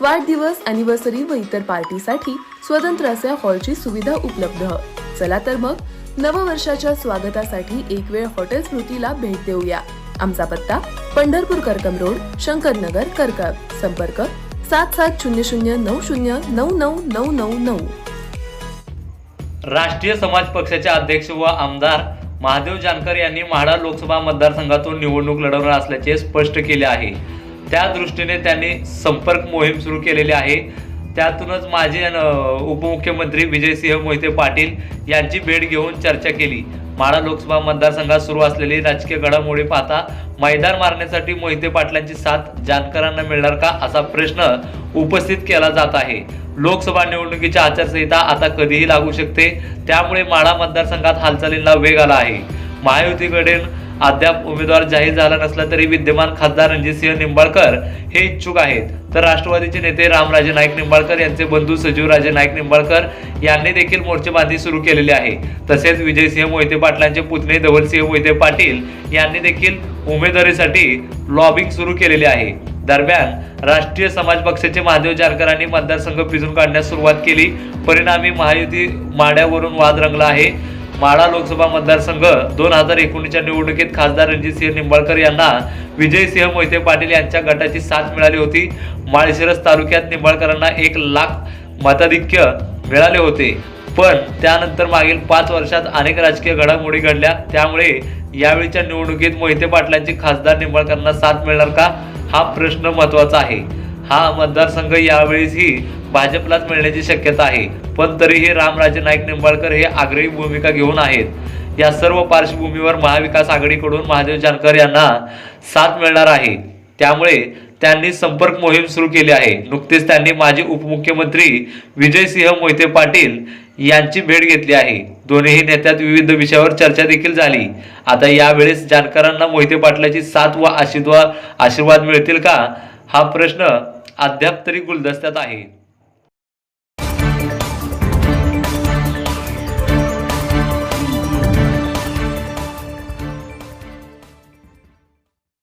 वाढदिवस अॅनिव्हर्सरी व इतर पार्टीसाठी स्वतंत्र असे हॉलची सुविधा उपलब्ध. चला तर मग नववर्षाच्या स्वागतासाठी एक वेळ हॉटेल स्मृतीला भेट देऊया. आमचा पत्ता पंढरपूर करकम रोड शंकरनगर करकम संपर्क सात सात शून्य शून्य नऊ शून्य नऊ नऊ नऊ नऊ नऊ. राष्ट्रीय समाज पक्षाचे अध्यक्ष व आमदार महादेव जानकर यांनी म्हाडा लोकसभा मतदारसंघातून निवडणूक लढवणार असल्याचे स्पष्ट केले आहे. त्या दृष्टीने त्यांनी संपर्क मोहीम सुरू केलेली आहे. त्यातूनच माजी उपमुख्यमंत्री विजयसिंह मोहिते पाटील यांची भेट घेऊन चर्चा केली. माढा लोकसभा मतदारसंघात सुरू असलेली राजकीय घडामोडी पाहता मैदान मारण्यासाठी मोहिते पाटलांची साथ जानकरांना मिळणार का असा प्रश्न उपस्थित केला जात आहे. लोकसभा निवडणुकीची आचारसंहिता आता कधीही लागू शकते त्यामुळे माढा मतदारसंघात हालचालींना वेग आला आहे. महायुतीकडे अद्याप उमेदवार जाहीर झाला नसला तरी विद्यमान खासदार रणजितसिंह निंबाळकर हे इच्छुक आहेत. तर राष्ट्रवादीचे नेते रामराजे नाईक निंबाळकर यांचे बंधू सजीवराजे नाईक निंबाळकर यांनी देखील मोर्चेबांधणी सुरू केलेली आहे. तसेच विजयसिंह मोहिते पाटलांचे पुतणे धवलसिंह मोहिते पाटील यांनी देखील उमेदवारीसाठी लॉबिंग सुरू केलेली आहे. दरम्यान राष्ट्रीय समाज पक्षाचे महादेव जानकरांनी मतदारसंघ पिजून काढण्यास सुरुवात केली. परिणामी महायुती माड्यावरून वाद रंगला आहे. माढा लोकसभा मतदारसंघ दोन हजार एकोणीसच्या निवडणुकीत खासदार रणजितसिंह निंबाळकर यांना विजयसिंह मोहिते पाटील यांच्या गटाची साथ मिळाली होती. माळशिरस तालुक्यात निंबाळकरांना एक लाख मताधिक्य मिळाले होते. पण त्यानंतर मागील पाच वर्षात अनेक राजकीय घडामोडी घडल्या. त्यामुळे यावेळीच्या निवडणुकीत मोहिते पाटलांची खासदार निंबाळकरांना साथ मिळणार का? हा प्रश्न महत्त्वाचा आहे. हा मतदारसंघ यावेळीही भाजपलाच मिळण्याची शक्यता आहे. पण तरीही रामराजे नाईक निंबाळकर हे आग्रही भूमिका घेऊन आहेत. या सर्व पार्श्वभूमीवर महाविकास आघाडीकडून महादेव जानकर यांना साथ मिळणार आहे. त्यामुळे त्यांनी संपर्क मोहीम सुरू केली आहे. नुकतेच त्यांनी माजी उपमुख्यमंत्री विजयसिंह मोहिते पाटील यांची भेट घेतली आहे. दोन्ही नेत्यात विविध विषयावर चर्चा देखील झाली. आता यावेळेस जानकरांना मोहिते पाटलाची साथ व आशीर्वाद आशीर्वाद मिळतील का? हा प्रश्न अद्याप तरी गुलदस्त्यात आहे.